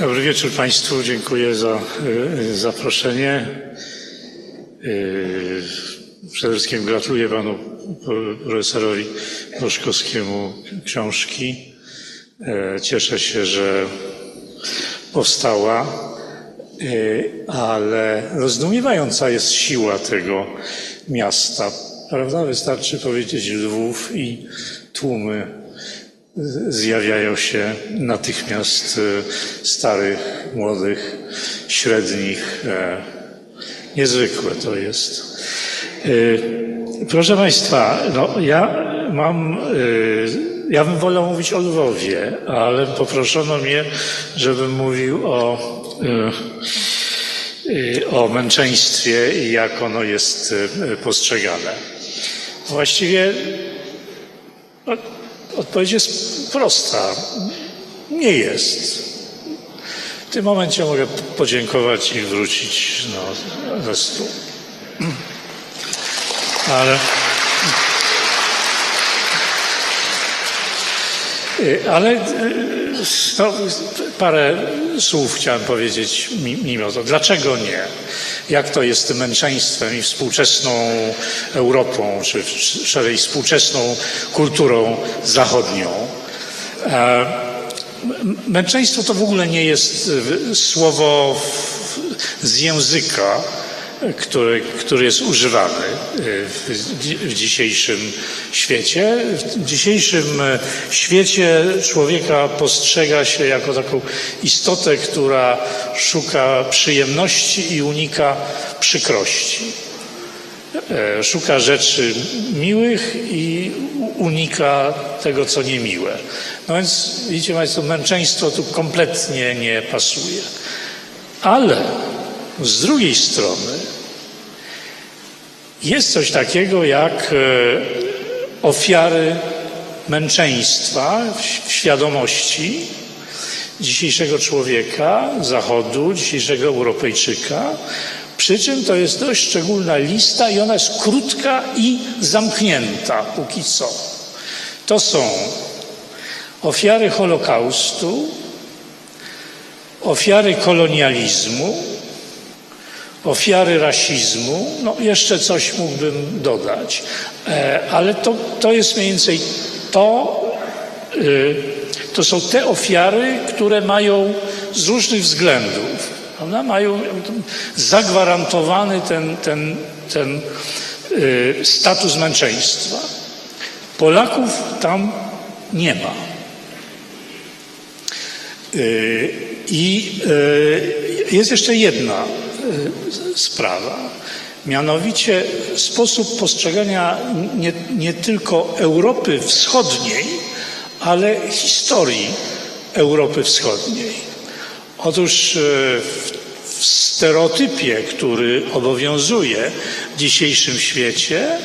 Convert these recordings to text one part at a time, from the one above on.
Dobry wieczór Państwu. Dziękuję za y, zaproszenie. Y, Przede wszystkim gratuluję Panu profesorowi Boszkowskiemu książki. E, Cieszę się, że powstała, ale rozdumiewająca jest siła tego miasta. Prawda? Wystarczy powiedzieć Lwów i tłumy zjawiają się natychmiast e, starych, młodych, średnich. E, Niezwykłe to jest. E, Proszę Państwa, no ja mam, ja bym wolał mówić o Lwowie, ale poproszono mnie, żebym mówił o, o męczeństwie i jak ono jest postrzegane. Właściwie no, Odpowiedź jest prosta. Nie jest. W tym momencie mogę podziękować i wrócić no, ze stół. Ale. Ale no, parę słów chciałem powiedzieć mimo to. Dlaczego nie? Jak to jest tym męczeństwem i współczesną Europą, czy szerzej współczesną kulturą zachodnią? Męczeństwo to w ogóle nie jest słowo z języka, który, który jest używany w, dzisiejszym świecie. W dzisiejszym świecie człowieka postrzega się jako taką istotę, która szuka przyjemności i unika przykrości. Szuka rzeczy miłych i unika tego, co niemiłe. No więc widzicie Państwo, męczeństwo tu kompletnie nie pasuje. Ale z drugiej strony jest coś takiego jak ofiary męczeństwa w świadomości dzisiejszego człowieka, Zachodu, dzisiejszego Europejczyka. Przy czym to jest dość szczególna lista i ona jest krótka i zamknięta póki co. To są ofiary Holokaustu, ofiary kolonializmu, ofiary rasizmu, no jeszcze coś mógłbym dodać, ale to, to jest mniej więcej to, to są te ofiary, które mają z różnych względów, prawda, mają zagwarantowany ten, ten, ten status męczeństwa. Polaków tam nie ma. I jest jeszcze jedna sprawa, mianowicie sposób postrzegania nie, nie tylko Europy Wschodniej, ale historii Europy Wschodniej. Otóż w stereotypie, który obowiązuje w dzisiejszym świecie,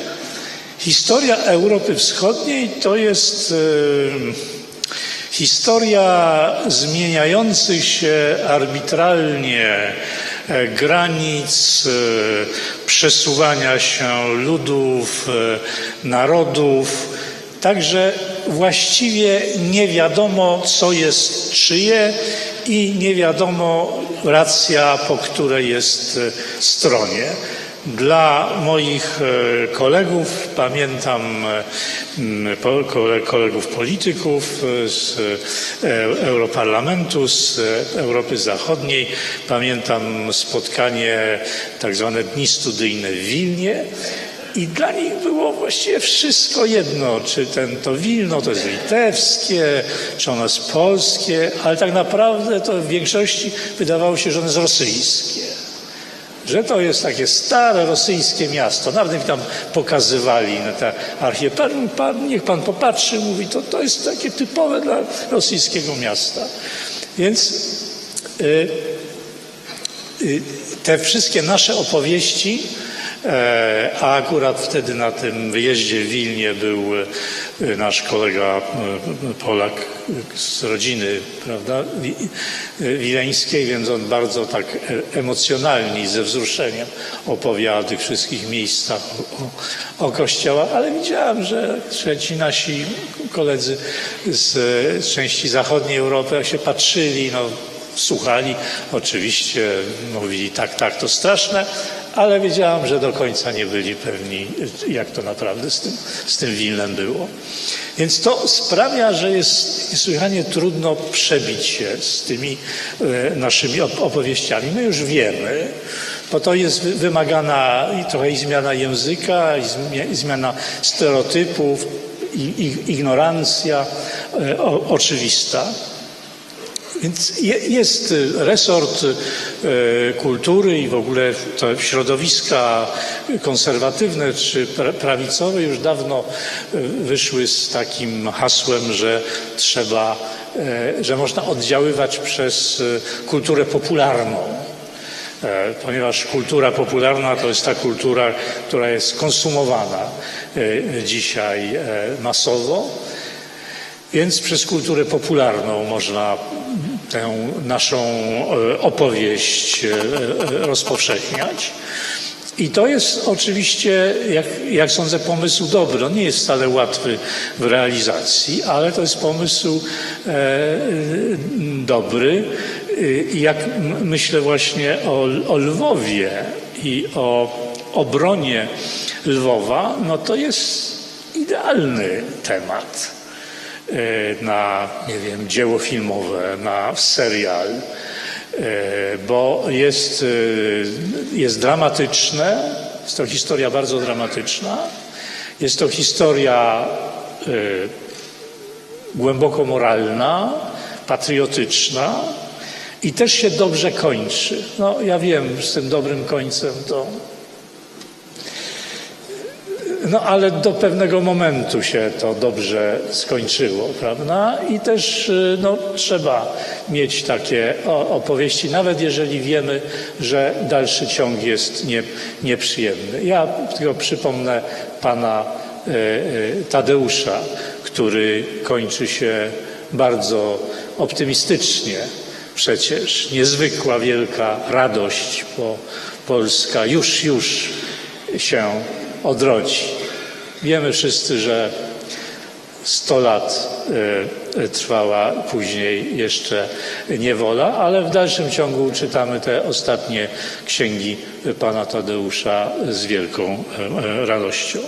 historia Europy Wschodniej to jest historia zmieniających się arbitralnie granic, przesuwania się ludów, narodów. Także właściwie nie wiadomo, co jest czyje i nie wiadomo racja, po której jest stronie. Dla moich kolegów, pamiętam kolegów polityków z Europarlamentu, z Europy Zachodniej, pamiętam spotkanie, tak zwane dni studyjne w Wilnie. I dla nich było właściwie wszystko jedno, czy ten, to Wilno to jest litewskie, czy ono jest polskie, ale tak naprawdę to w większości wydawało się, że ono jest rosyjskie że to jest takie stare rosyjskie miasto. Nawet mi tam pokazywali na te archiwy. Pan, pan, niech pan popatrzy, mówi, to, to jest takie typowe dla rosyjskiego miasta. Więc y, y, te wszystkie nasze opowieści, a akurat wtedy na tym wyjeździe w Wilnie był nasz kolega Polak z rodziny, prawda, wileńskiej, więc on bardzo tak emocjonalnie i ze wzruszeniem opowiada o tych wszystkich miejscach, o, o kościołach, ale widziałem, że, że ci nasi koledzy z części zachodniej Europy się patrzyli, no słuchali. Oczywiście mówili tak, tak, to straszne, ale wiedziałam, że do końca nie byli pewni, jak to naprawdę z tym, z tym Wilnem było. Więc to sprawia, że jest niesłychanie trudno przebić się z tymi e, naszymi opowieściami. My już wiemy, bo to jest wymagana i trochę i zmiana języka, i zmiana stereotypów, i ignorancja e, oczywista. Więc jest resort e, kultury i w ogóle to środowiska konserwatywne czy prawicowe już dawno e, wyszły z takim hasłem, że trzeba, że można oddziaływać przez kulturę popularną. Ponieważ kultura popularna to jest ta kultura, która jest konsumowana dzisiaj masowo więc przez kulturę popularną można tę naszą e, opowieść e, e, rozpowszechniać. I to jest oczywiście, jak, jak, sądzę, pomysł dobry. On nie jest wcale łatwy w realizacji, ale to jest pomysł e, dobry. I jak myślę właśnie o, o Lwowie i o obronie Lwowa, no to jest idealny temat. E, na, nie wiem, dzieło filmowe, na serial, e, bo jest, e, jest dramatyczne, jest to historia bardzo dramatyczna, jest to historia głęboko moralna, patriotyczna i też się dobrze kończy. No, ja wiem, z tym dobrym końcem to no ale do pewnego momentu się to dobrze skończyło, prawda? I też y, no, trzeba mieć takie opowieści, nawet jeżeli wiemy, że dalszy ciąg jest nie, nieprzyjemny. Ja tylko przypomnę pana y, y, Tadeusza, który kończy się bardzo optymistycznie. Przecież niezwykła wielka radość, bo Polska już, już się odrodzi. Wiemy wszyscy, że 100 lat e, trwała później jeszcze niewola, ale w dalszym ciągu czytamy te ostatnie księgi pana Tadeusza z wielką e, radością.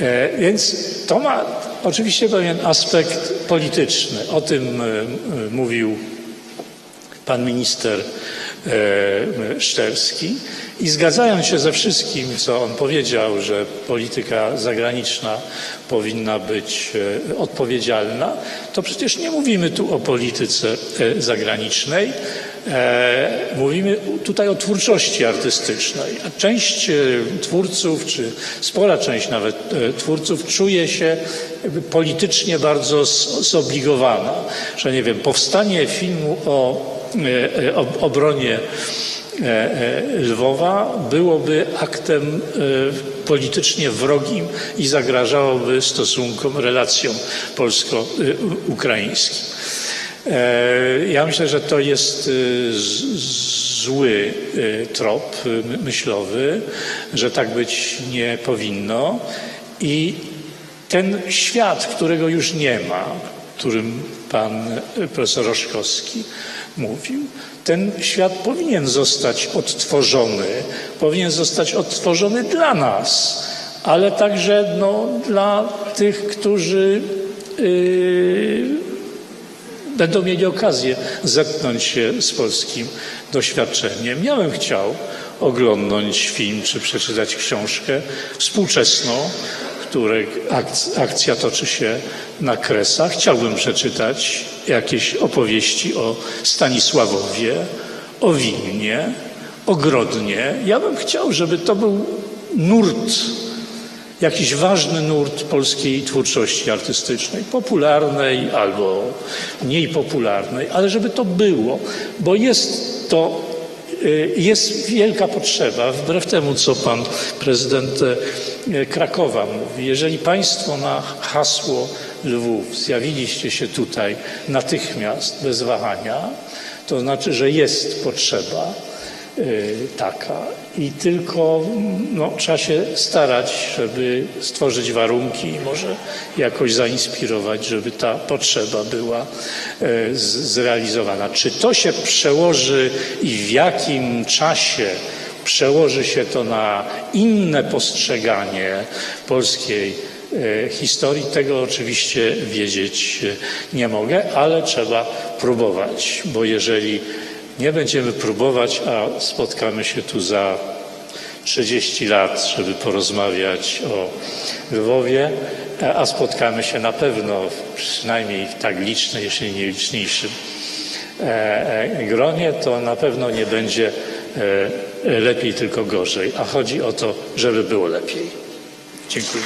E, więc to ma oczywiście pewien aspekt polityczny. O tym mówił pan minister Szczerski. I zgadzając się ze wszystkim, co on powiedział, że polityka zagraniczna powinna być e, odpowiedzialna, to przecież nie mówimy tu o polityce e, zagranicznej. E, mówimy tutaj o twórczości artystycznej. A część twórców, czy spora część nawet twórców czuje się politycznie bardzo zobligowana, że nie wiem, powstanie filmu o, obronie Lwowa byłoby aktem e, politycznie wrogim i zagrażałoby stosunkom, relacjom polsko-ukraińskim. Ja myślę, że to jest zły trop myślowy, że tak być nie powinno i ten świat, którego już nie ma, którym pan profesor Roszkowski mówił, ten świat powinien zostać odtworzony, powinien zostać odtworzony dla nas, ale także no, dla tych, którzy yy, będą mieli okazję zetknąć się z polskim doświadczeniem. Ja bym chciał oglądnąć film czy przeczytać książkę współczesną, której akcja toczy się na Kresach. Chciałbym przeczytać jakieś opowieści o Stanisławowie, o Wilnie, o Grodnie. Ja bym chciał, żeby to był nurt, jakiś ważny nurt polskiej twórczości artystycznej, popularnej albo mniej popularnej, ale żeby to było, bo jest to jest wielka potrzeba, wbrew temu, co pan prezydent e, Krakowa mówi. Jeżeli państwo na hasło Lwów zjawiliście się tutaj natychmiast, bez wahania, to znaczy, że jest potrzeba y, taka. I tylko no, trzeba się starać, żeby stworzyć warunki i może jakoś zainspirować, żeby ta potrzeba była y, zrealizowana. Czy to się przełoży i w jakim czasie przełoży się to na inne postrzeganie polskiej e, historii. Tego oczywiście wiedzieć nie mogę, ale trzeba próbować, bo jeżeli nie będziemy próbować, a spotkamy się tu za 30 lat, żeby porozmawiać o Lwowie, a spotkamy się na pewno przynajmniej w tak licznej, jeśli nie liczniejszym e, e, gronie, to na pewno nie będzie e, lepiej, tylko gorzej. A chodzi o to, żeby było lepiej. Dziękuję.